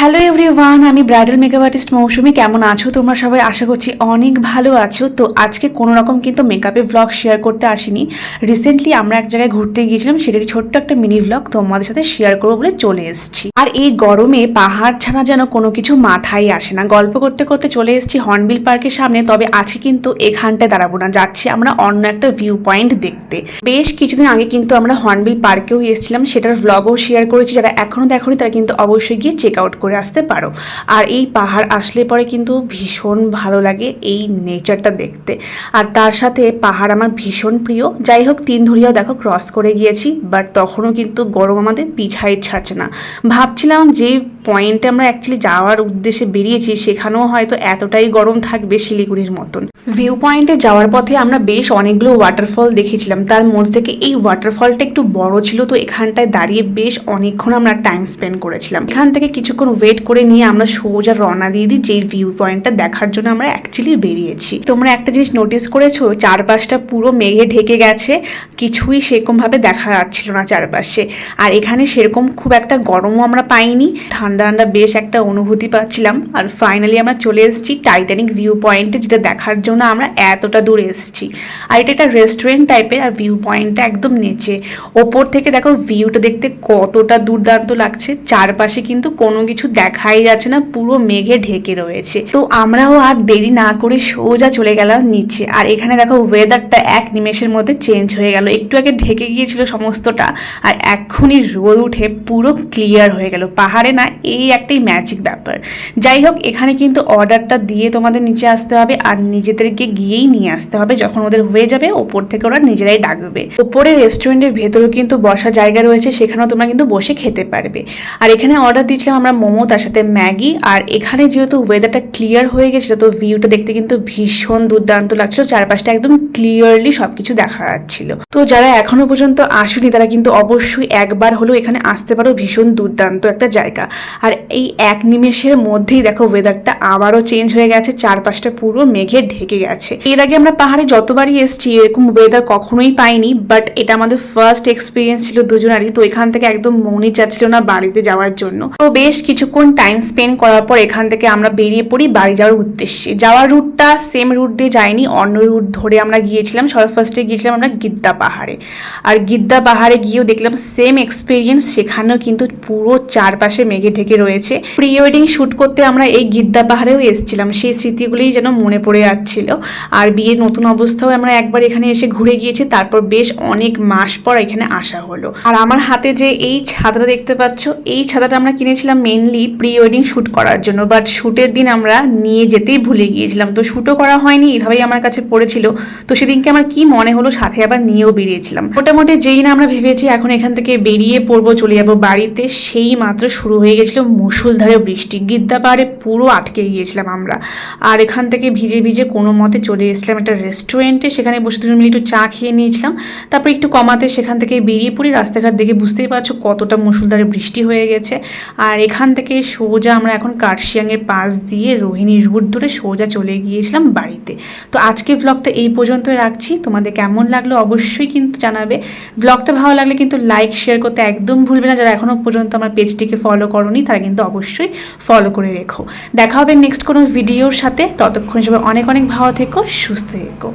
Hello everyone আমি bridal makeup artist Mousumi. কেমন আছো তোমরা সবাই? আশা করছি অনেক ভালো আছো। তো আজকে কোনো রকম কিন্তু মেকআপের ভ্লগ শেয়ার করতে আসিনি। রিসেন্টলি আমরা এক জায়গায় ঘুরতে গিয়েছিলাম সেটার ছোট্ট একটা মিনি ভ্লগ তোমাদের সাথে শেয়ার করব বলে চলে এসেছি। আর এই গরমে পাহাড় ছাড়া যেন কোনো কিছু মাথায় আসে না। গল্প করতে করতে চলে এসেছি হর্নবিল পার্কের সামনে, তবে আছি কিন্তু এখানটায় দাঁড়াবো না। যাচ্ছি আমরা অন্য একটা ভিউ পয়েন্ট দেখতে। বেশ কিছুদিন আগে কিন্তু আমরা হর্নবিল পার্কেও এসেছিলাম সেটার ভ্লগও শেয়ার করেছি। যারা এখনও দেখোনি, তারা কিন্তু অবশ্যই গিয়ে চেক আউট করে আসতে পারো। আর এই পাহাড় আসলে পরে কিন্তু ভীষণ ভালো লাগে এই নেচারটা দেখতে। আর তার সাথে পাহাড় আমার ভীষণ প্রিয়। যাই হোক, তিন ধরিয়াও দেখো ক্রস করে গিয়েছি বাট তখনও কিন্তু গরম আমাদের পিছাই ছাড়ছে না। ভাবছিলাম যে পয়েন্টে আমরা অ্যাকচুয়ালি যাওয়ার উদ্দেশ্যে বেরিয়েছি, সেখানেও হয়তো এতটাই গরম থাকবে শিলিগুড়ির মতন। ভিউ পয়েন্টে যাওয়ার পথে আমরা বেশ অনেকগুলো ওয়াটারফল দেখেছিলাম। তার মধ্যে থেকে এই ওয়াটারফলটা একটু বড় ছিল, তো এখানটায় দাঁড়িয়ে বেশ অনেকক্ষণ আমরা টাইম স্পেন্ড করেছিলাম। এখান থেকে কিছুক্ষণ ওয়েট করে নিয়ে আমরা সোজা রওনা দিয়ে দিই যে ভিউ পয়েন্টটা দেখার জন্য আমরা অ্যাকচুয়ালি বেরিয়েছি। তোমরা একটা জিনিস নোটিস করেছ, চারপাশটা পুরো মেঘে ঢেকে গেছে, কিছুই সেরকমভাবে দেখা যাচ্ছিল না চারপাশে। আর এখানে সেরকম খুব একটা গরমও আমরা পাইনি, ঠান্ডা ঠান্ডা বেশ একটা অনুভূতি পাচ্ছিলাম। আর ফাইনালি আমরা চলে এসেছি টাইটানিক ভিউ পয়েন্টে যেটা দেখার জন্য আমরা এতটা দূরে এসেছি। আর এটা একটা রেস্টুরেন্ট টাইপের আর ভিউ পয়েন্টটা একদম নিচে। ওপর থেকে দেখো ভিউটা দেখতে কতটা দুর্দান্ত লাগছে। চারপাশে কিন্তু কোনো কিছু দেখাই যাচ্ছে না, পুরো মেঘে ঢেকে রয়েছে। তো আমরাও আর দেরি না করে সোজা চলে গেলাম নিচে। আর এখানে দেখো ওয়েদারটা এক নিমেষের মধ্যে চেঞ্জ হয়ে গেল। একটু আগে ঢেকে গিয়েছিল সমস্তটা। আর এক্ষুনি রোদ উঠে পুরো ক্লিয়ার হয়ে গেল। পাহাড়ে না, এই একটাই ম্যাজিক ব্যাপার। যাই হোক, এখানে কিন্তু অর্ডারটা দিয়ে তোমাদের নিচে আসতে হবে। আর নিজেদেরকে গিয়েই নিয়ে আসতে হবে। যখন ওদের হয়ে যাবে, ওপর থেকে ওরা নিজেরাই ডাকবে। ওপরে রেস্টুরেন্টের ভেতরেও কিন্তু বসার জায়গা রয়েছে। সেখানেও তোমরা কিন্তু বসে খেতে পারবে। আর এখানে অর্ডার দিয়েছিলাম আমরা মোমো তার সাথে ম্যাগি। আর এখানে যেহেতু ওয়েদারটা ক্লিয়ার হয়ে গেছিল তো ভিউটা দেখতে কিন্তু ভীষণ দুর্দান্ত লাগছিল। চারপাশটা একদম ক্লিয়ারলি সবকিছু দেখা যাচ্ছিল। তো যারা এখনও পর্যন্ত আসেনি, তারা কিন্তু অবশ্যই একবার হলেও এখানে আসতে পারো। ভীষণ দুর্দান্ত একটা জায়গা। আর এই এক নিমেষের মধ্যেই দেখো ওয়েদারটা আবারও চেঞ্জ হয়ে গেছে। চারপাশটা পুরো মেঘে ঢেকে গেছে। এর আগে আমরা পাহাড়ে যতবারই এসেছি, এরকম ওয়েদার কখনোই পাইনি বাট এটা আমাদের ফার্স্ট এক্সপিরিয়েন্স ছিল দুজনারই। তো এখান থেকে একদম মনে চাচ্ছিল না বাড়িতে যাওয়ার জন্য। তো বেশ কিছুক্ষণ টাইম স্পেন্ড করার পর এখান থেকে আমরা বেরিয়ে পড়ি বাড়ি যাওয়ার উদ্দেশ্যে। যাওয়ার রুটটা সেম রুট দিয়ে যাইনি, অন্য রুট ধরে আমরা গিয়েছিলাম। সবার ফার্স্টে গিয়েছিলাম আমরা গিদ্দা পাহাড়ে। আর গিদ্দা পাহাড়ে গিয়েও দেখলাম সেম এক্সপিরিয়েন্স সেখানেও কিন্তু পুরো চারপাশে মেঘে ঢেকে রয়েছে। প্রি ওয়েডিং শ্যুট করতে আমরা এই গিদ্দা পাহাড়েও এসেছিলাম। সেই স্মৃতিগুলিই যেন মনে পড়ে যাচ্ছিল। আর বিয়ের নতুন অবস্থাও আমরা একবার এখানে এসে ঘুরে গিয়েছি। তারপর বেশ অনেক মাস পর এখানে আসা হলো। আর আমার হাতে যে এই ছাতাটা দেখতে পাচ্ছ, এই ছাতাটা আমরা কিনেছিলাম মেনলি প্রি ওয়েডিং শ্যুট করার জন্য। বাট শ্যুটের দিন আমরা নিয়ে যেতেই ভুলে গিয়েছিলাম। তো শ্যুটও করা হয়নি, এভাবেই আমার কাছে পড়েছিল। তো সেদিনকে আমার কি মনে হলো সাথে আবার নিয়েও বেরিয়েছিলাম। মোটামুটি যেই না আমরা ভেবেছি, এখন এখান থেকে বেরিয়ে পড়ব, চলে যাব বাড়িতে, সেই মাত্র শুরু হয়ে গেছিল মুসুলধারে বৃষ্টি। গিদ্দা পাহাড়ে পুরো আটকে গিয়েছিলাম আমরা। আর এখান থেকে ভিজে ভিজে কোনো মতে চলে এসেছিলাম একটা রেস্টুরেন্টে সেখানে বসে দুজন মিলে একটু চা খেয়ে নিয়েছিলাম। তারপর একটু কমাতে সেখান থেকে বেরিয়ে পড়ি। রাস্তাঘাট দেখে বুঝতেই পারছ কতটা মুসুলধারে বৃষ্টি হয়ে গেছে। আর এখান থেকে সোজা আমরা এখন কার্শিয়াংয়ের পাশ দিয়ে রোহিণী রুট ধরে সোজা চলে গিয়েছিলাম বাড়িতে। তো আজকে ব্লগটা এই পর্যন্তই রাখছি। তোমাদের কেমন লাগল অবশ্যই কিন্তু জানাবে। ব্লগটা ভালো লাগলে কিন্তু লাইক শেয়ার করতে একদম ভুলবে না। যারা এখনও পর্যন্ত আমার পেজটিকে ফলো করনি তারা কিন্তু অবশ্যই ফলো করে রেখো। দেখা হবে নেক্সট কোনো ভিডিওর সাথে। ততক্ষণ সবাই অনেক অনেক ভালো থেকো, সুস্থ থেকো।